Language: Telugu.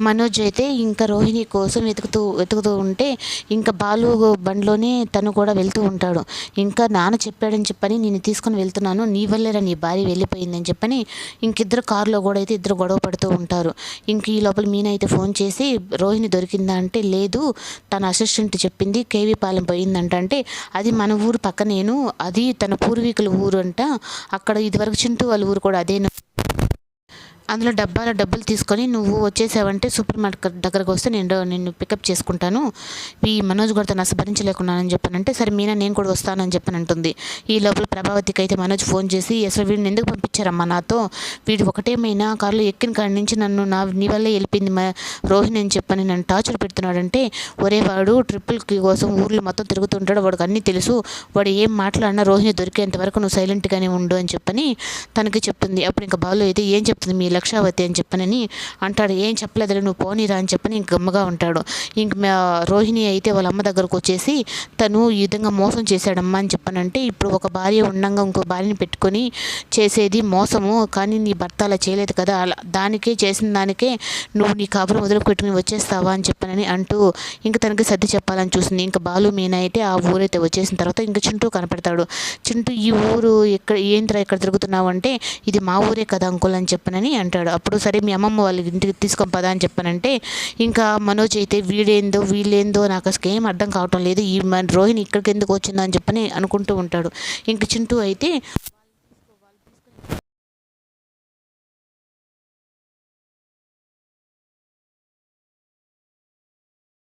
మనోజ్ అయితే ఇంకా రోహిణి కోసం వెతుకుతూ వెతుకుతూ ఉంటే ఇంకా బాలు బండిలోనే తను కూడా వెళ్తూ ఉంటాడు. ఇంకా నాన్న చెప్పాడని చెప్పని నేను తీసుకొని వెళ్తున్నాను నీ వల్లేరా నీ భార్య వెళ్ళిపోయిందని చెప్పని ఇంకిద్దరు కారులో కూడా అయితే ఇద్దరు గొడవ పడుతూ ఉంటారు. ఇంక ఈ లోపల మీన అయితే ఫోన్ చేసి రోహిణి దొరికిందా అంటే లేదు తన అసిస్టెంట్ చెప్పింది కేవీ పాలెం పోయిందంట అంటే అది మన ఊరు పక్కనేను అది తన పూర్వీకుల ఊరు అంట అక్కడ ఇదివరకు చింటూ వాళ్ళ ఊరు కూడా అదేను. అందులో డబ్బాలో డబ్బులు తీసుకొని నువ్వు వచ్చేసావంటే సూపర్ మార్కెట్ దగ్గరకు వస్తే నేను నిన్ను పికప్ చేసుకుంటాను. ఈ మనోజ్ కూడా తను అసభరించలేకున్నానని చెప్పానంటే సరే మీనా నేను కూడా వస్తానని చెప్పని అంటుంది ఈ లోపల ప్రభావతికి అయితే మనోజ్ ఫోన్ చేసి అసలు వీడిని ఎందుకు పంపించారమ్మా నాతో? వీడు ఒకటేమైనా? కారులో ఎక్కిన కాడి నుంచి నన్ను నా నీ వల్లే వెళ్ళిపోయింది మా రోహిణి అని చెప్పని నన్ను టార్చర్ పెడుతున్నాడంటే ఒరే వాడు ట్రిపుల్కి కోసం ఊర్లో మొత్తం తిరుగుతుంటాడు. వాడికి అన్నీ తెలుసు. వాడు ఏం మాట్లాడినా రోహిణి దొరికేంత వరకు నువ్వు సైలెంట్గానే ఉండు అని చెప్పని తనకి చెప్తుంది. అప్పుడు ఇంకా బాలు అయితే ఏం చెప్తుంది మీ లక్షావతి అని చెప్పనని అంటాడు. ఏం చెప్పలేదులే నువ్వు పోనీరా అని చెప్పని ఇంక గమ్మగా ఉంటాడు. ఇంక రోహిణి అయితే వాళ్ళ అమ్మ దగ్గరకు వచ్చేసి తను ఈ విధంగా మోసం చేశాడమ్మా అని చెప్పనంటే ఇప్పుడు ఒక భార్య ఉండంగా ఇంకో భార్యని పెట్టుకొని చేసేది మోసము కానీ నీ భర్త అలా చేయలేదు కదా. అలా దానికే చేసిన దానికే నువ్వు నీ కాపురం వదిలిపెట్టుకుని వచ్చేస్తావా అని చెప్పనని అంటూ ఇంక తనకి సర్ది చెప్పాలని చూసింది ఇంకా బాలు మీనా అయితే ఆ ఊరైతే వచ్చేసిన తర్వాత ఇంకా చింటూ కనపడతాడు. చింటూ ఈ ఊరు ఎక్కడ ఏంట్రా ఇక్కడ తిరుగుతున్నావు అంటే ఇది మా ఊరే కదా అంకుల్ అని చెప్పనని అంటాడు. అప్పుడు సరే మీ అమ్మమ్మ వాళ్ళ ఇంటికి తీసుకొని పదా అని చెప్పానంటే ఇంకా మనోజ్ అయితే వీడేందో వీళ్ళేందో నాకు అసలు ఏం అర్థం కావటం లేదు. ఈ మన రోహిణి ఇక్కడికి ఎందుకు వచ్చిందో అని చెప్పని అనుకుంటూ ఉంటాడు. ఇంక చింటూ అయితే